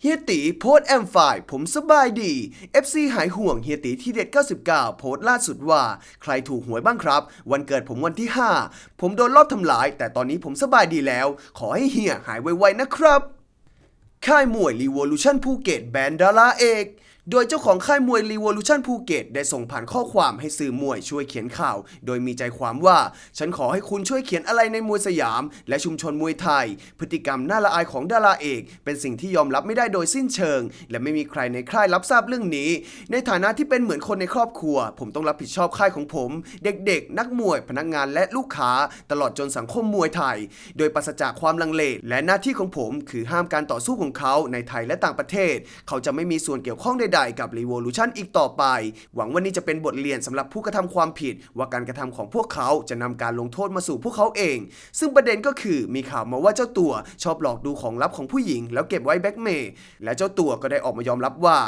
เฮียตีโพสแอมไฟผมสบายดี FC หายห่วงเฮียตีที่เด็ด 99 โพสล่าสุดว่า ใครถูกหวยบ้างครับ วันเกิดผมวันที่ 5 ผมโดนลอบทำลาย แต่ตอนนี้ผมสบายดีแล้ว ขอให้เฮียหายไวๆนะครับ ค่ายมวยรีวอลูชั่นภูเก็ตแบนดาราเอก โดยเจ้าของค่ายมวย Revolution ภูเก็ตได้ส่งผ่านข้อความให้สื่อมวยช่วยเขียนข่าว โดยมีใจความว่า ฉันขอให้คุณช่วยเขียนอะไรในมวยสยาม และชุมชนมวยไทย พฤติกรรมน่าละอายของดาราเอก เป็นสิ่งที่ยอมรับไม่ได้โดยสิ้นเชิง และไม่มีใครในค่ายรับทราบเรื่องนี้ ในฐานะที่เป็นเหมือนคนในครอบครัว ผมต้องรับผิดชอบค่ายของผม เด็กๆ นักมวย พนักงานและลูกค้า ตลอดจนสังคมมวยไทย โดยปราศจากความลังเล และหน้าที่ของผม คือห้ามการต่อสู้ของเขาในไทยและต่างประเทศ เขาจะไม่มีส่วนเกี่ยวข้องใดๆกับ Revolution อีกต่อไป หวังว่านี่จะเป็นบทเรียนสำหรับผู้กระทำความผิด ว่าการกระทำของพวกเขาจะนำการลงโทษมาสู่พวกเขาเอง ซึ่งประเด็นก็คือมีข่าวมาว่าเจ้าตัวชอบหลอกดูของลับของผู้หญิง แล้วเก็บไว้แบ็กเมย์และเจ้าตัวก็ได้ออกมายอมรับว่า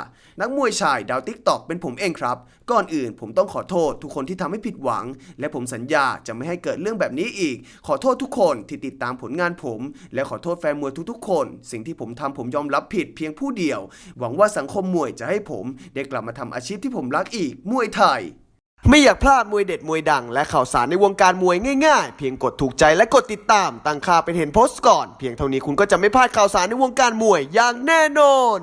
นักมวยชายดาวติ๊กตอกเป็นผมเองครับ ก่อนอื่นผมต้องขอโทษทุกคนที่ทำให้ผิดหวัง และผมสัญญาจะไม่ให้เกิดเรื่องแบบนี้อีก ขอโทษทุกคนที่ติดตามผลงานผม และขอโทษแฟนมวยทุกๆ คน สิ่งที่ผมทำผมยอมรับผิดเพียงผู้เดียว หวังว่าสังคมมวยจะใให้ผมได้กลับมาทำอาชีพที่ผมรักอีกมวยไทย ไม่อยากพลาดมวยเด็ดมวยดัง และข่าวสารในวงการมวยง่ายๆ เพียงกดถูกใจและกดติดตามตั้งค่าเป็นเห็นโพสต์ก่อน เพียงเท่านี้คุณก็จะไม่พลาดข่าวสารในวงการมวยอย่างแน่นอน